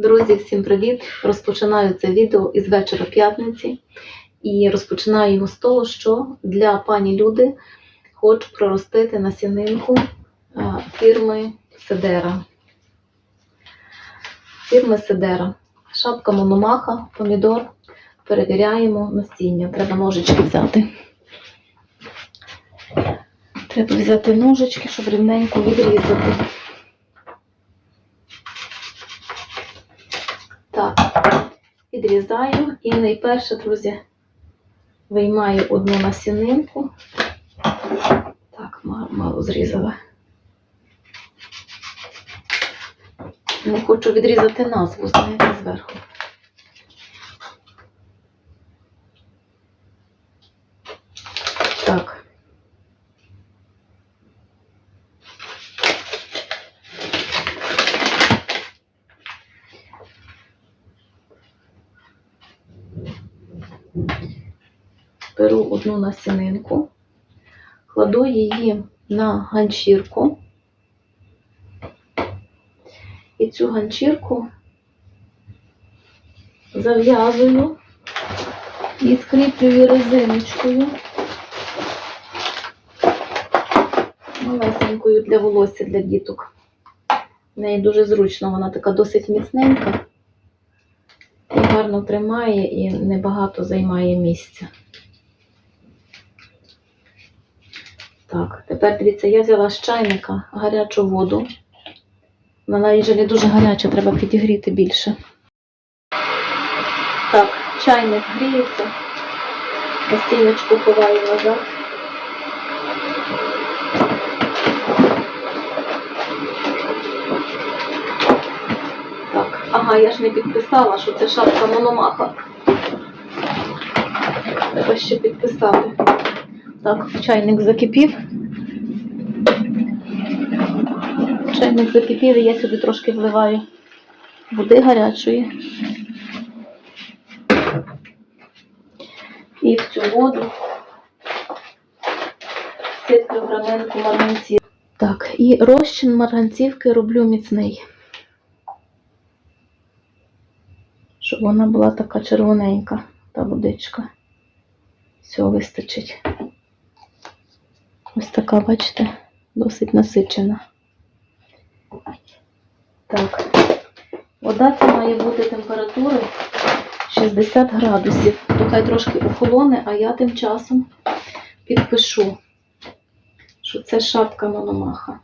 Друзі, всім привіт! Розпочинаю це відео із вечора п'ятниці і розпочинаю його з того, що для пані Люди хочу проростити насінинку е, фірми Седера. Фірми Седера. Шапка мономаха, помідор. Перевіряємо насіння. Треба ножички взяти. Треба взяти ножички, щоб рівненько відрізати. Так, відрізаю і найперше, друзі, виймаю одну насінинку. Так, мало, зрізала. Не хочу відрізати назву, знаєте, зверху. Так. Беру одну насінинку, кладу її на ганчірку. І цю ганчірку зав'язую і скріплюю резиночкою. Малесенькою для волосся для діток. В неї дуже зручно, вона така досить міцненька гарно тримає і небагато займає місця. Так, тепер дивіться, я взяла з чайника гарячу воду. Вона вже не дуже гаряча, треба підігріти більше. Так, чайник гріється. Настіночку ховаю назад. Так, ага, я ж не підписала, що це шапка мономаха. Треба ще підписати. Так, чайник закипів. Чайник закипів, і я сюди трошки вливаю води гарячої. І в цю воду сиплю граненку марганців. Так, і розчин марганцівки роблю міцний. Щоб вона була така червоненька, та водичка. Всього вистачить. Ось така, бачите, досить насичена. Так, вода це має бути температури 60 градусів. Нехай трошки охолоне, а я тим часом підпишу, що це шапка мономаха.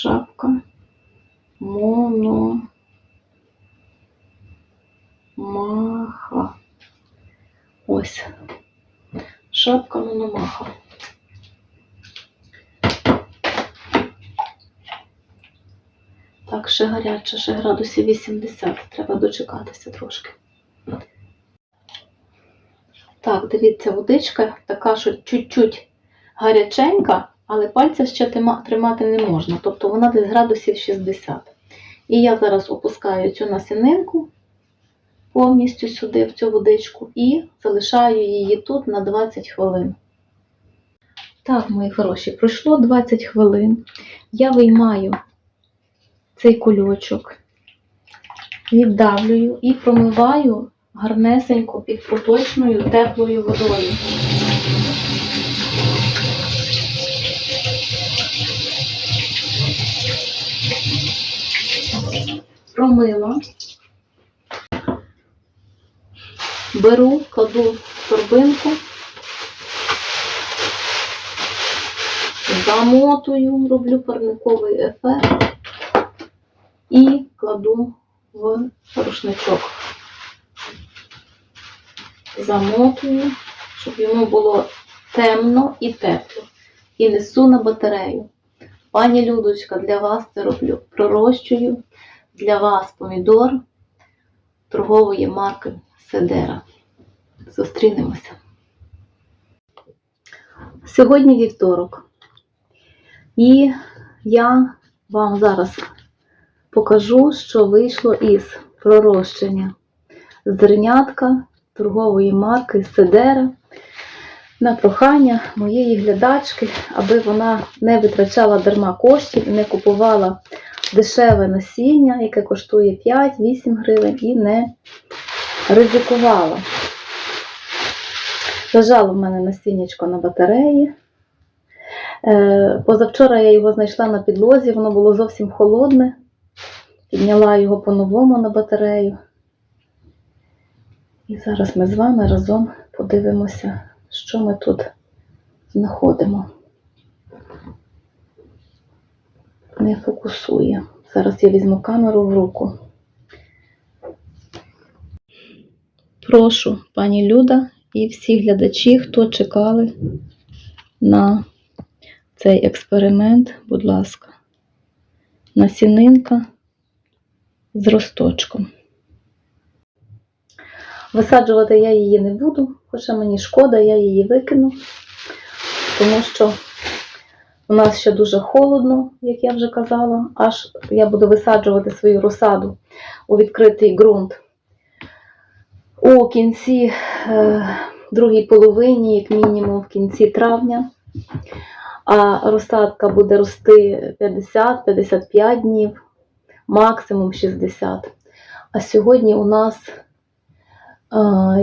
Шапка моно маха. Ось. Шапка мономаха. Так, ще гаряче, ще градусів 80. Треба дочекатися трошки. Так, дивіться, водичка така, що чуть-чуть гаряченька, але пальця ще тримати не можна. Тобто вона десь градусів 60. І я зараз опускаю цю насінинку повністю сюди, в цю водичку, і залишаю її тут на 20 хвилин. Так, мої хороші, пройшло 20 хвилин. Я виймаю цей кульочок, віддавлюю і промиваю гарнесенько під проточною теплою водою. Промила. Беру, кладу в торбинку, замотую, роблю парниковий ефект і кладу в рушничок. Замотую, щоб йому було темно і тепло. І несу на батарею. Пані Людочка, для вас це роблю. Пророщую для вас помідор торгової марки Седера. Зустрінемося. Сьогодні вівторок. І я вам зараз покажу, що вийшло із пророщення зернятка торгової марки Седера на прохання моєї глядачки, аби вона не витрачала дарма коштів і не купувала дешеве насіння, яке коштує 5-8 гривень, і не ризикувала. Лежало в мене насіннячко на батареї. Е, Позавчора я його знайшла на підлозі, воно було зовсім холодне. Підняла його по-новому на батарею. І зараз ми з вами разом подивимося, що ми тут знаходимо. Не фокусує. Зараз я візьму камеру в руку. Прошу, пані Люда і всі глядачі, хто чекали на цей експеримент, будь ласка, насінинка з росточком. Висаджувати я її не буду, хоча мені шкода, я її викину, тому що у нас ще дуже холодно, як я вже казала, аж я буду висаджувати свою розсаду у відкритий ґрунт у кінці, е, другій половині, як мінімум, в кінці травня. А розсадка буде рости 50-55 днів, максимум 60. А сьогодні у нас, е,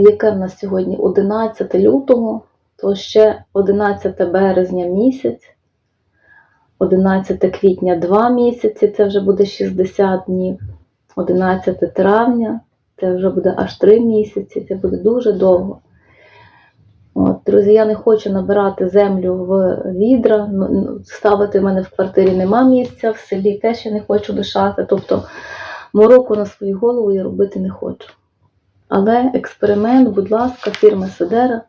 яке в нас сьогодні? 11 лютого, то ще 11 березня місяць, 11 квітня 2 місяці, це вже буде 60 днів, 11 травня, це вже буде аж 3 місяці, це буде дуже довго. От, друзі, я не хочу набирати землю в відра, ставити в мене в квартирі нема місця, в селі теж я не хочу лишати. Тобто мороку на свою голову я робити не хочу. Але експеримент, будь ласка, фірми Седера,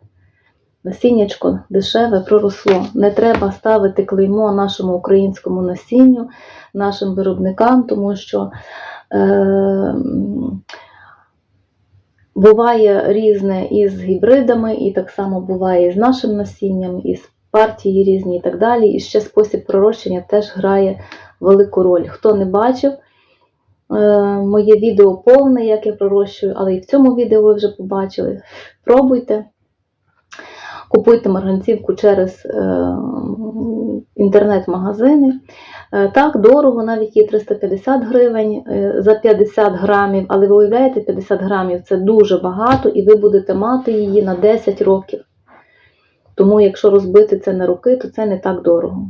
насіннячко дешеве проросло. Не треба ставити клеймо нашому українському насінню, нашим виробникам, тому що. Е- Буває різне із гібридами, і так само буває і з нашим насінням, і з партії різні і так далі. І ще спосіб пророщення теж грає велику роль. Хто не бачив, е, моє відео повне, як я пророщую, але і в цьому відео ви вже побачили. Пробуйте, купуйте марганцівку через е, інтернет-магазини. Е, Так, дорого, навіть є 350 гривень е, за 50 грамів, але ви уявляєте, 50 грамів це дуже багато, і ви будете мати її на 10 років. Тому, якщо розбити це на роки, то це не так дорого.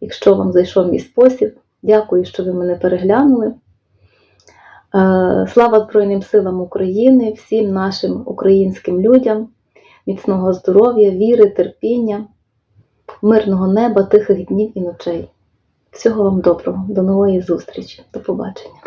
Якщо вам зайшов мій спосіб, дякую, що ви мене переглянули. Слава Збройним силам України, всім нашим українським людям, міцного здоров'я, віри, терпіння, мирного неба, тихих днів і ночей. Всього вам доброго, до нової зустрічі, до побачення.